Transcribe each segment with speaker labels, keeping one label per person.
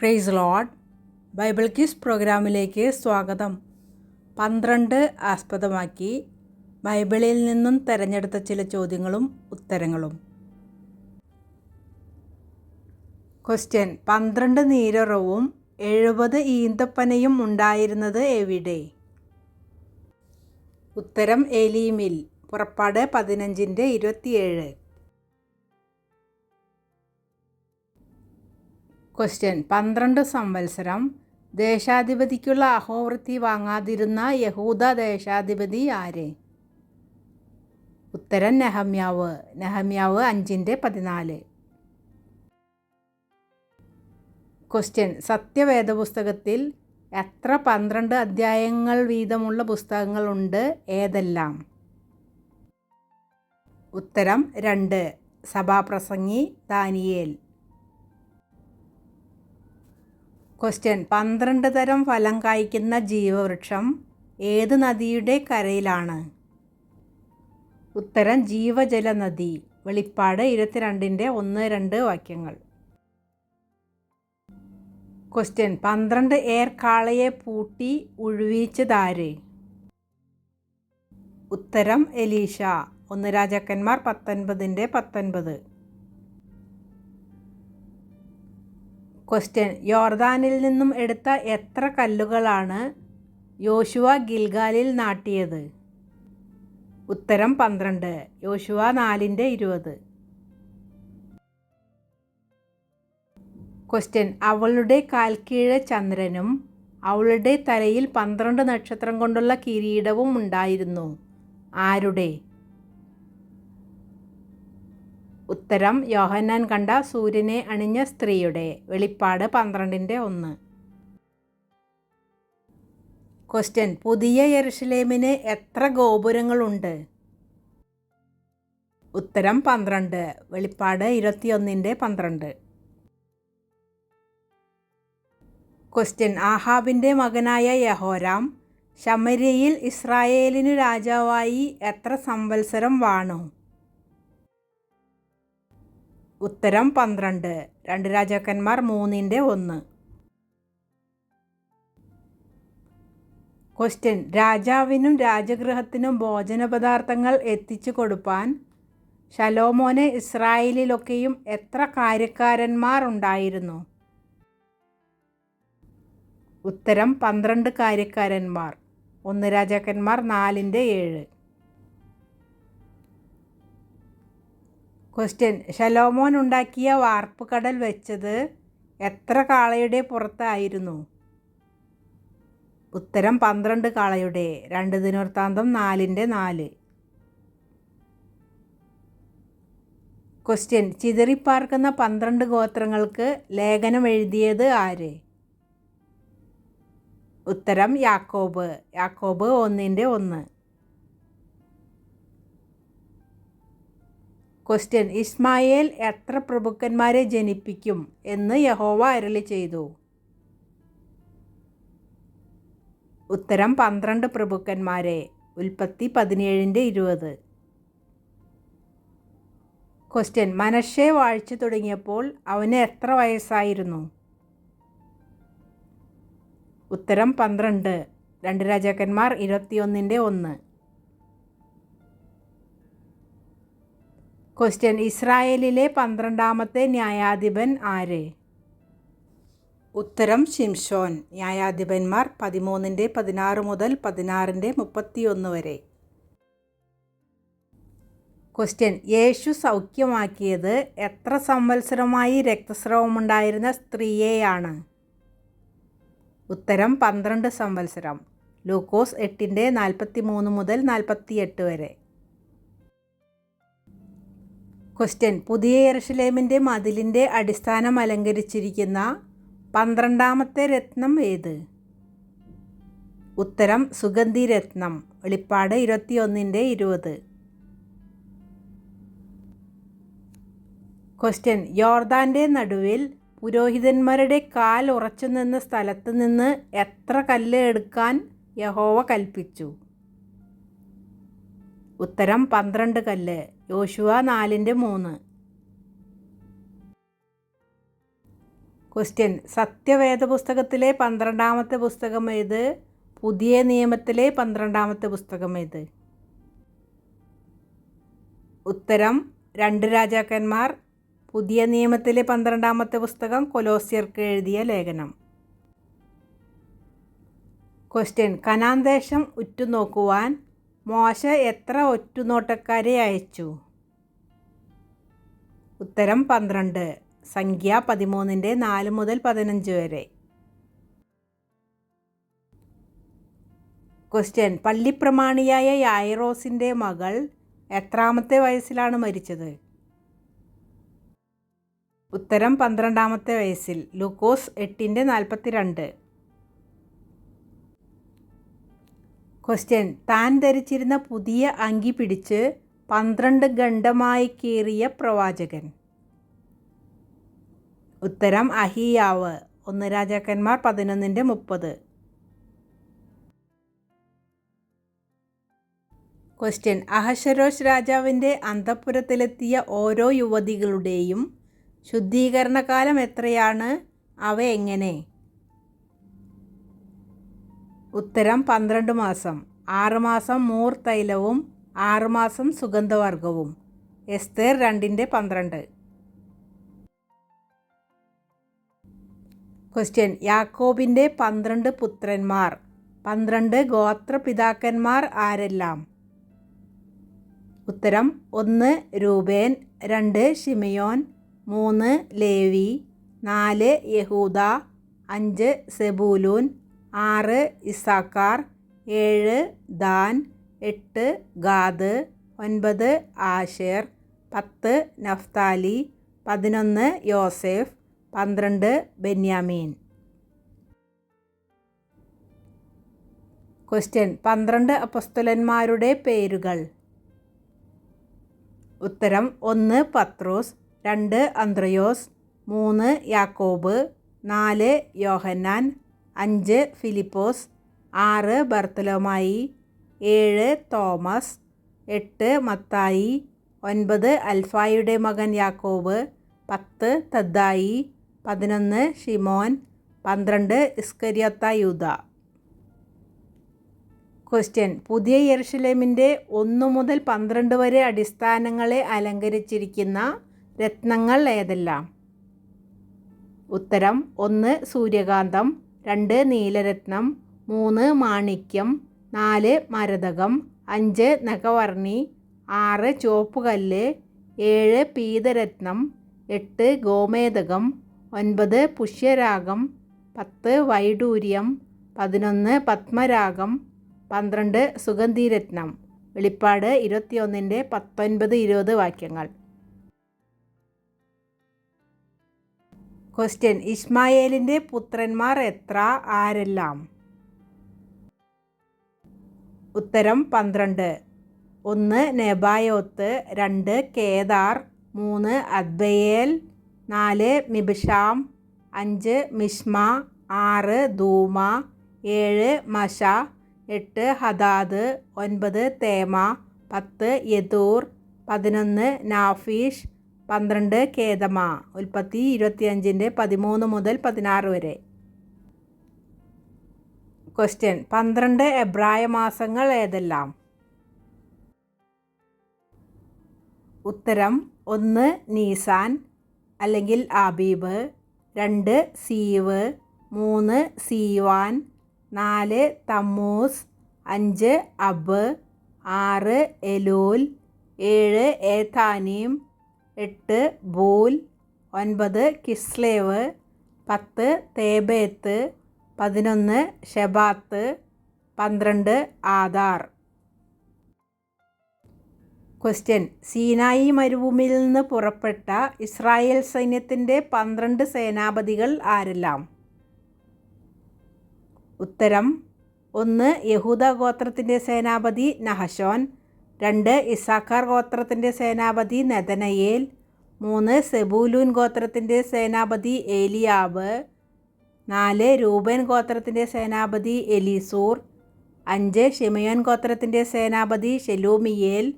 Speaker 1: Price load Bible quiz പ്രോഗ്രാമിലേക്ക് സ്വാഗതം പന്ത്രണ്ട് ആസ്പദമാക്കി ബൈബിളിൽ നിന്നും തിരഞ്ഞെടുത്ത ചില ചോദ്യങ്ങളും ഉത്തരങ്ങളും ക്വസ്റ്റ്യൻ പന്ത്രണ്ട് നീരറവും എഴുപത് ഈന്തപ്പനയും ഉണ്ടായിരുന്നത് എവിടെ ഉത്തരം എലീമിൽ പുറപ്പാട് പതിനഞ്ചിന്റെ ഇരുപത്തിയേഴ് ക്വസ്റ്റ്യൻ പന്ത്രണ്ട് സംവത്സരം. ദേശാധിപതിക്കുള്ള അഹോവൃത്തി വാങ്ങാതിരുന്ന യഹൂദ ദേശാധിപതി ആര്? ഉത്തരം നെഹമ്യാവ്. നെഹമ്യാവ് അഞ്ചിന്റെ പതിനാല്. ക്വസ്റ്റ്യൻ സത്യവേദ പുസ്തകത്തിൽ എത്ര പന്ത്രണ്ട് അധ്യായങ്ങൾ വീതമുള്ള പുസ്തകങ്ങളുണ്ട്? ഏതെല്ലാം? ഉത്തരം രണ്ട്. സഭാപ്രസംഗി ദാനിയേൽ. ക്വസ്റ്റ്യൻ പന്ത്രണ്ട് തരം ഫലം കായ്ക്കുന്ന ജീവവൃക്ഷം ഏത് നദിയുടെ കരയിലാണ്? ഉത്തരം ജീവജല നദി വെളിപ്പാട് ഇരുപത്തിരണ്ടിന്റെ ഒന്ന് രണ്ട് വാക്യങ്ങൾ. ക്വസ്റ്റ്യൻ പന്ത്രണ്ട് എയർ കാളയെ പൂട്ടി ഉഴുവിച്ചതാര്? ഉത്തരം എലീഷ. ഒന്ന് രാജാക്കന്മാർ പത്തൊൻപതിന്റെ പത്തൊൻപത്. ക്വസ്റ്റ്യൻ യോർദാനിൽ നിന്നും എടുത്ത എത്ര കല്ലുകളാണ് യോശുവ ഗിൽഗാലിൽ നാട്ടിയത്? ഉത്തരം പന്ത്രണ്ട്. യോശുവ നാലിന്റെ ഇരുപത്. ക്വസ്റ്റ്യൻ അവളുടെ കാൽക്കീഴ ചന്ദ്രനും അവളുടെ തലയിൽ പന്ത്രണ്ട് നക്ഷത്രം കൊണ്ടുള്ള കിരീടവും ഉണ്ടായിരുന്നു. ആരുടെ? ഉത്തരം യോഹന്നാൻ കണ്ട സൂര്യനെ അണിഞ്ഞ സ്ത്രീയുടെ. വെളിപ്പാട് പന്ത്രണ്ടിന്റെ ഒന്ന്. ക്വസ്റ്റ്യൻ പുതിയ യെറുഷലേമിന് എത്ര ഗോപുരങ്ങളുണ്ട്? ഉത്തരം പന്ത്രണ്ട്. വെളിപ്പാട് ഇരുപത്തിയൊന്നിന്റെ പന്ത്രണ്ട്. ക്വസ്റ്റ്യൻ ആഹാബിന്റെ മകനായ യഹോരാം ശമരിയിൽ ഇസ്രായേലിനു രാജാവായി എത്ര സംവത്സരം വാണു? ഉത്തരം പന്ത്രണ്ട്. രണ്ട് രാജാക്കന്മാർ മൂന്നിന്റെ ഒന്ന്. ക്വസ്റ്റ്യൻ രാജാവിനും രാജഗൃഹത്തിനും ഭോജന പദാർത്ഥങ്ങൾ എത്തിച്ചു കൊടുപ്പാൻ ശലോമോനെ ഇസ്രായേലിലൊക്കെയും എത്ര കാര്യക്കാരന്മാർ ഉണ്ടായിരുന്നു? ഉത്തരം പന്ത്രണ്ട് കാര്യക്കാരന്മാർ. ഒന്ന് രാജാക്കന്മാർ നാലിന്റെ ഏഴ്. ക്വസ്റ്റ്യൻ ശലോമോൻ ഉണ്ടാക്കിയ വാർപ്പ് കടൽ വെച്ചത് എത്ര കാളയുടെ പുറത്തായിരുന്നു? ഉത്തരം പന്ത്രണ്ട് കാളയുടെ രണ്ട് ദിനവൃത്താന്തം നാലിന്റെ നാല്. ക്വസ്റ്റ്യൻ ചിതറിപ്പാർക്കുന്ന പന്ത്രണ്ട് ഗോത്രങ്ങൾക്ക് ലേഖനം എഴുതിയത് ആര്? ഉത്തരം യാക്കോബ്. യാക്കോബ് ഒന്നിന്റെ ഒന്ന്. ക്വസ്റ്റ്യൻ ഇസ്മായേൽ എത്ര പ്രഭുക്കന്മാരെ ജനിപ്പിക്കും? എന്ന് യഹോവ അരളി ചെയ്തു. ഉത്തരം പന്ത്രണ്ട് പ്രഭുക്കന്മാരെ. ഉൽപ്പത്തി പതിനേഴിന്റെ ഇരുപത്. ക്വസ്റ്റ്യൻ മനഷെ വാഴ്ച തുടങ്ങിയപ്പോൾ അവന് എത്ര വയസ്സായിരുന്നു? ഉത്തരം പന്ത്രണ്ട്. രണ്ട് രാജാക്കന്മാർ ഇരുപത്തിയൊന്നിന്റെ ഒന്ന്. ക്വസ്റ്റ്യൻ ഇസ്രായേലിലെ പന്ത്രണ്ടാമത്തെ ന്യായാധിപൻ ആര്? ഉത്തരം ഷിംഷോൻ ന്യായാധിപന്മാർ പതിമൂന്നിന്റെ പതിനാറ് മുതൽ പതിനാറിന്റെ മുപ്പത്തിയൊന്ന് വരെ. ക്വസ്റ്റ്യൻ യേശു സൗഖ്യമാക്കിയത് എത്ര സംവത്സരമായി രക്തസ്രവമുണ്ടായിരുന്ന സ്ത്രീയെയാണ്? ഉത്തരം പന്ത്രണ്ട് സംവത്സരം. ലൂക്കോസ് എട്ടിന്റെ നാൽപ്പത്തി മൂന്ന് മുതൽ നാൽപ്പത്തിയെട്ട് വരെ. ക്വസ്റ്റ്യൻ. പുതിയ യെറുഷലേമിന്റെ മതിലിന്റെ അടിസ്ഥാനം അലങ്കരിച്ചിരിക്കുന്ന പന്ത്രണ്ടാമത്തെ രത്നം ഏത്? ഉത്തരം സുഗന്ധി രത്നം. വെളിപ്പാട് ഇരുപത്തിയൊന്നിന്റെ ഇരുപത്. ക്വസ്റ്റ്യൻ. യോർദാന്റെ നടുവിൽ പുരോഹിതന്മാരുടെ കാൽ ഉറച്ചു നിന്ന സ്ഥലത്ത് നിന്ന് എത്ര കല്ല് എടുക്കാൻ യഹോവ കൽപ്പിച്ചു? ഉത്തരം പന്ത്രണ്ട് കല്ല്. യോശുവ നാലിന്റെ മൂന്ന്. ക്വസ്റ്റ്യൻ സത്യവേദ പുസ്തകത്തിലെ പന്ത്രണ്ടാമത്തെ പുസ്തകം ഏത്? പുതിയ നിയമത്തിലെ പന്ത്രണ്ടാമത്തെ പുസ്തകം ഏത്? ഉത്തരം രണ്ട് രാജാക്കന്മാർ പുതിയ നിയമത്തിലെ പന്ത്രണ്ടാമത്തെ പുസ്തകം കൊലോസിയർക്ക് എഴുതിയ ലേഖനം. ക്വസ്റ്റ്യൻ കനാന്തേശം ഉറ്റുനോക്കുവാൻ മോശ എത്ര ഒറ്റുനോട്ടക്കാരെ അയച്ചു? ഉത്തരം പന്ത്രണ്ട്. സംഖ്യ പതിമൂന്നിന്റെ നാല് മുതൽ പതിനഞ്ച് വരെ. ക്വസ്റ്റ്യൻ പള്ളിപ്രമാണിയായ യായറോസിന്റെ മകൾ എത്രാമത്തെ വയസ്സിലാണ് മരിച്ചത്? ഉത്തരം പന്ത്രണ്ടാമത്തെ വയസ്സിൽ. ലൂക്കോസ് എട്ടിന്റെ നാൽപ്പത്തിരണ്ട്. ക്വസ്റ്റ്യൻ താൻ ധരിച്ചിരുന്ന പുതിയ അങ്കി പിടിച്ച് പന്ത്രണ്ട് ഖണ്ഡമായി കീറിയ പ്രവാചകൻ. ഉത്തരം അഹിയാവ്. ഒന്ന് രാജാക്കന്മാർ പതിനൊന്നിന്റെ മുപ്പത്. ക്വസ്റ്റ്യൻ അഹശരോഷ് രാജാവിന്റെ അന്തഃപുരത്തിലെത്തിയ ഓരോ യുവതികളുടെയും ശുദ്ധീകരണകാലം എത്രയാണ്? അവ എങ്ങനെ? ഉത്തരം പന്ത്രണ്ട് മാസം. ആറുമാസം മൂർ തൈലവും ആറുമാസം സുഗന്ധവർഗവും എസ്തേർ രണ്ടിന്റെ പന്ത്രണ്ട്. ക്വസ്റ്റ്യൻ യാക്കോബിന്റെ പന്ത്രണ്ട് പുത്രന്മാർ. പന്ത്രണ്ട് ഗോത്രപിതാക്കന്മാർ ആരെല്ലാം? ഉത്തരം ഒന്ന് രൂപേൻ രണ്ട് ഷിമയോൻ മൂന്ന് ലേവി നാല് യഹൂദ അഞ്ച് സെബൂലൂൻ ആറ് ഇസാക്കാർ ഏഴ് ദാൻ എട്ട് ഗാദ് ഒൻപത് ആഷേർ പത്ത് നഫ്താലി പതിനൊന്ന് യോസെഫ് പന്ത്രണ്ട് ബെന്യാമീൻ. ക്വസ്റ്റ്യൻ പന്ത്രണ്ട് അപ്പസ്തുലന്മാരുടെ പേരുകൾ. ഉത്തരം ഒന്ന് പത്രോസ് രണ്ട് അന്ത്രയോസ് മൂന്ന് യാക്കോബ് നാല് യോഹന്നാൻ അഞ്ച് ഫിലിപ്പോസ് ആറ് ബർത്തലോമായി ഏഴ് തോമസ് എട്ട് മത്തായി ഒൻപത് അൽഫായുടെ മകൻ യാക്കോബ് പത്ത് തദ്ദായി പതിനൊന്ന് ഷിമോൻ പന്ത്രണ്ട് ഇസ്കരിയത്ത യൂത ക്വസ്റ്റ്യൻ പുതിയ യെറുഷലേമിന്റെ ഒന്നു മുതൽ പന്ത്രണ്ട് വരെ അടിസ്ഥാനങ്ങളെ അലങ്കരിച്ചിരിക്കുന്ന രത്നങ്ങൾ ഏതെല്ലാം? ഉത്തരം ഒന്ന് സൂര്യകാന്തം രണ്ട് നീലരത്നം മൂന്ന് മാണിക്യം നാല് മരതകം അഞ്ച് നഖവർണി ആറ് ചുവപ്പുകല്ല് ഏഴ് പീതരത്നം എട്ട് ഗോമേതകം ഒൻപത് പുഷ്യരാഗം പത്ത് വൈഡൂര്യം പതിനൊന്ന് പത്മരാഗം പന്ത്രണ്ട് സുഗന്ധിരത്നം. വെളിപ്പാട് ഇരുപത്തിയൊന്നിന്റെ പത്തൊൻപത് ഇരുപത് വാക്യങ്ങൾ. ക്വസ്റ്റ്യൻ ഇസ്മായേലിന്റെ പുത്രന്മാർ എത്ര? ആരെല്ലാം? ഉത്തരം പന്ത്രണ്ട്. ഒന്ന് നെബായോത്ത്. രണ്ട് കേദാർ. മൂന്ന് അദ്ബയേൽ. നാല് മിബിഷാം അഞ്ച് മിഷ്മ. ആറ് ധൂമ ഏഴ് മഷ എട്ട് ഹദാദ്. ഒൻപത് തേമ. പത്ത് യദൂർ. പതിനൊന്ന് നാഫീഷ്. പന്ത്രണ്ട് കേതമ ഉൽപ്പത്തി ഇരുപത്തിയഞ്ചിന്റെ പതിമൂന്ന് മുതൽ പതിനാറ് വരെ. ക്വസ്റ്റ്യൻ പന്ത്രണ്ട് എബ്രായ മാസങ്ങൾ ഏതെല്ലാം? ഉത്തരം. ഒന്ന് നീസാൻ. അല്ലെങ്കിൽ ആബീബ്. രണ്ട് സീവ്. മൂന്ന് സീവാൻ. നാല് തമ്മൂസ്. അഞ്ച് അബ്. ആറ് എലൂൽ. ഏഴ് ഏതാനീം. എട്ട് ബൂൽ ഒൻപത് കിസ്ലേവ് പത്ത് തേബേത്ത് പതിനൊന്ന് ഷെബാത്ത് പന്ത്രണ്ട് ആധാർ ക്വസ്റ്റ്യൻ. സീനായി മരുഭൂമിയിൽ നിന്ന് പുറപ്പെട്ട ഇസ്രായേൽ സൈന്യത്തിന്റെ പന്ത്രണ്ട് സേനാപതികൾ ആരെല്ലാം? ഉത്തരം. ഒന്ന് യഹൂദ ഗോത്രത്തിന്റെ സേനാപതി നഹശോൻ. രണ്ട് ഇസാഖാർ ഗോത്രത്തിന്റെ സേനാപതി നെതനയേൽ. മൂന്ന് സെബൂലൂൻ ഗോത്രത്തിന്റെ സേനാപതി ഏലിയാവ്. നാല് രൂപൻ ഗോത്രത്തിന്റെ സേനാപതി എലിസൂർ. അഞ്ച് ഷിമയോൻ ഗോത്രത്തിന്റെ സേനാപതി ഷെലൂമിയേൽ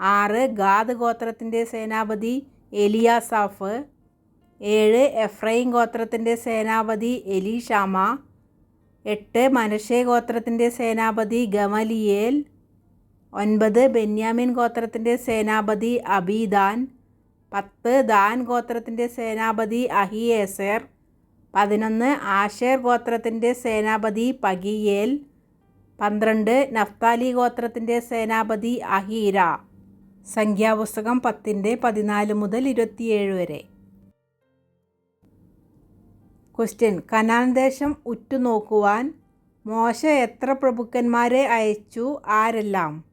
Speaker 1: ആറ് ഗാദ് ഗോത്രത്തിന്റെ സേനാപതി എലിയാസാഫ്. ഏഴ് എഫ്രൈം ഗോത്രത്തിന്റെ സേനാപതി എലിഷാമ എട്ട് മനഷേ ഗോത്രത്തിന്റെ സേനാപതി ഗമലിയേൽ. ഒൻപത് ബെന്യാമിൻ ഗോത്രത്തിന്റെ സേനാപതി അബീദാൻ പത്ത് ദാൻ ഗോത്രത്തിന്റെ സേനാപതി അഹിയേസർ പതിനൊന്ന് ആഷേർ ഗോത്രത്തിന്റെ സേനാപതി പഗിയേൽ പന്ത്രണ്ട് നഫ്താലി ഗോത്രത്തിന്റെ സേനാപതി അഹീര. സംഖ്യാപുസ്തകം പത്തിന്റെ പതിനാല് മുതൽ ഇരുപത്തിയേഴ് വരെ. ക്വസ്റ്റ്യൻ കനാൻ ദേശം ഉറ്റുനോക്കുവാൻ മോശ എത്ര പ്രഭുക്കന്മാരെ അയച്ചു? ആരെല്ലാം?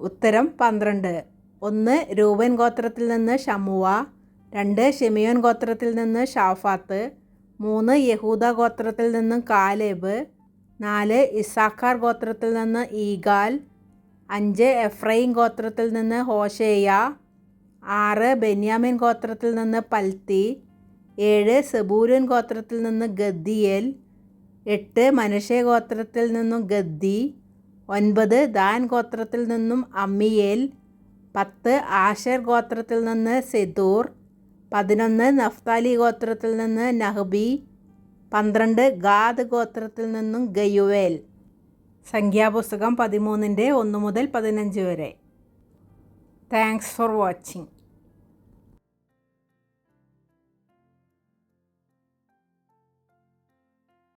Speaker 1: ഉത്തരം പന്ത്രണ്ട്. ഒന്ന് രൂപൻ ഗോത്രത്തിൽ നിന്ന് ഷമുവ രണ്ട് ഷെമിയോൻ ഗോത്രത്തിൽ നിന്ന് ഷാഫാത്ത്. മൂന്ന് യഹൂദ ഗോത്രത്തിൽ നിന്ന് കാലേബ്. നാല് ഇസാഖാർ ഗോത്രത്തിൽ നിന്ന് ഈഗാൽ. അഞ്ച് എഫ്രൈം ഗോത്രത്തിൽ നിന്ന് ഹോഷേയ ആറ് ബെന്യാമിൻ ഗോത്രത്തിൽ നിന്ന് പൽത്തി. ഏഴ് സെബൂരൻ ഗോത്രത്തിൽ നിന്ന് ഗദ്ദിയേൽ. എട്ട് മനുഷ്യ ഗോത്രത്തിൽ നിന്നും ഗദ്ദി. ഒൻപത് ദാൻ ഗോത്രത്തിൽ നിന്നും അമ്മിയേൽ പത്ത് ആഷർ ഗോത്രത്തിൽ നിന്ന് സെദൂർ പതിനൊന്ന് നഫ്താലി ഗോത്രത്തിൽ നിന്ന് നഹ്ബി പന്ത്രണ്ട് ഗാദ് ഗോത്രത്തിൽ നിന്നും ഗയുവേൽ. സംഖ്യാപുസ്തകം പതിമൂന്നിന്റെ ഒന്ന് മുതൽ പതിനഞ്ച് വരെ. Thanks for watching